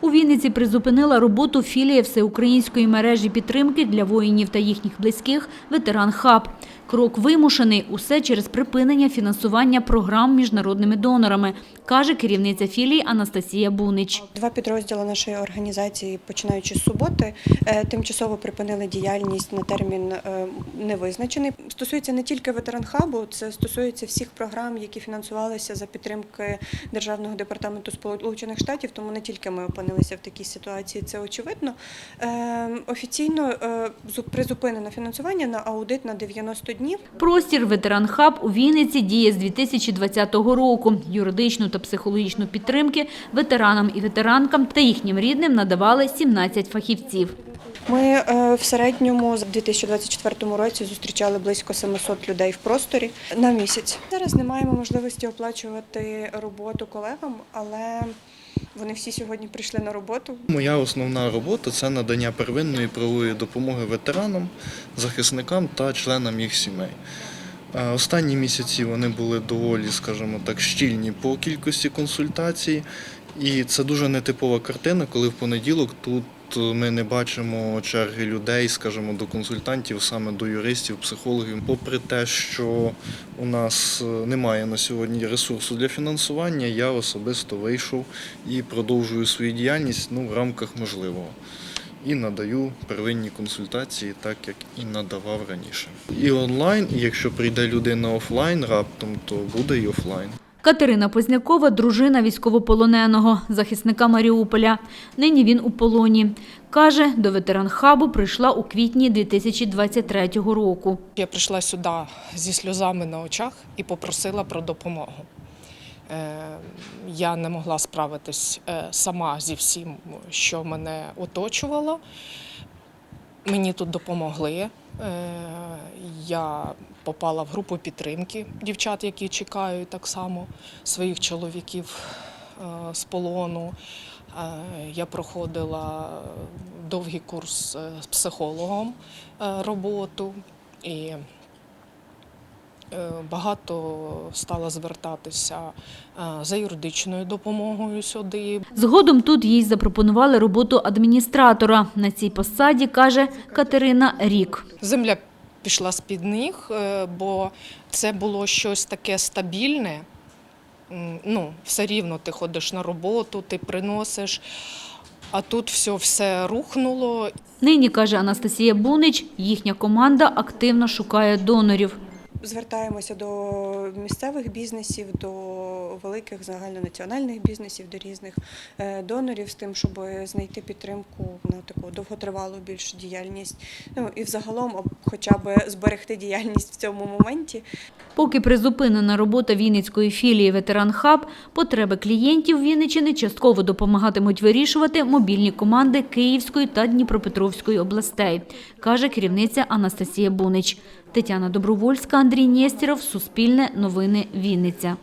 У Вінниці призупинила роботу філія всеукраїнської мережі підтримки для воїнів та їхніх близьких «Ветеран Хаб». Крок вимушений – усе через припинення фінансування програм міжнародними донорами, каже керівниця філії Анастасія Бунич. Два підрозділи нашої організації, починаючи з суботи, е, тимчасово припинили діяльність на термін е, невизначений. Стосується не тільки ветеран хабу, це стосується всіх програм, які фінансувалися за підтримки Державного департаменту Сполучених Штатів. Тому не тільки ми опинилися в такій ситуації, це очевидно. Е, Офіційно е, призупинено фінансування на аудит на 90 днів. Простір «Ветеран Хаб» у Вінниці діє з 2020 року. Юридичну та психологічну підтримки ветеранам і ветеранкам та їхнім рідним надавали 17 фахівців. Ми е, в середньому в 2024 році зустрічали близько 700 людей в просторі на місяць. Зараз не маємо можливості оплачувати роботу колегам, але вони всі сьогодні прийшли на роботу. Моя основна робота це надання первинної правової допомоги ветеранам, захисникам та членам їх сімей. Е, Останні місяці вони були доволі, скажімо так, щільні по кількості консультацій, і це дуже нетипова картина, коли в понеділок тут ми не бачимо черги людей, скажімо, до консультантів, саме до юристів, психологів. Попри те, що у нас е, немає на сьогодні ресурсу для фінансування, я особисто вийшов і продовжую свою діяльність ну, в рамках можливого. І надаю первинні консультації, так як і надавав раніше. І онлайн, і якщо прийде людина офлайн раптом, то буде і офлайн. Катерина Познякова – дружина військовополоненого, захисника Маріуполя. Нині він у полоні. Каже, до ветеран-хабу прийшла у квітні 2023 року. Я прийшла сюди зі сльозами на очах і попросила про допомогу. Е, Я не могла справитись е, сама зі всім, що мене оточувало. Мені тут допомогли. Е, Я попала в групу підтримки дівчат, які чекають так само своїх чоловіків е, з полону. Е, Я проходила довгий курс з психологом роботу і багато стала звертатися е, за юридичною допомогою сюди. Згодом тут їй запропонували роботу адміністратора. На цій посаді, каже Катерина, рік. Земля пішла з-під ніг, е, бо це було щось таке стабільне. Ну, все рівно ти ходиш на роботу, ти приносиш. А тут все, все рухнуло, Нині, каже Анастасія Бунич, їхня команда активно шукає донорів. Звертаємося до місцевих бізнесів, до великих загальнонаціональних бізнесів, до різних е, донорів з тим, щоб знайти підтримку на таку довготривалу більш діяльність. Ну і взагалом, хоча б зберегти діяльність в цьому моменті. Поки призупинена робота Вінницької філії «Ветеран Хаб», потреби клієнтів Вінниччини частково допомагатимуть вирішувати мобільні команди Київської та Дніпропетровської областей, каже керівниця Анастасія Бунич. Тетяна Добровольська, Андрій Нєстєров, Суспільне, Новини, Вінниця.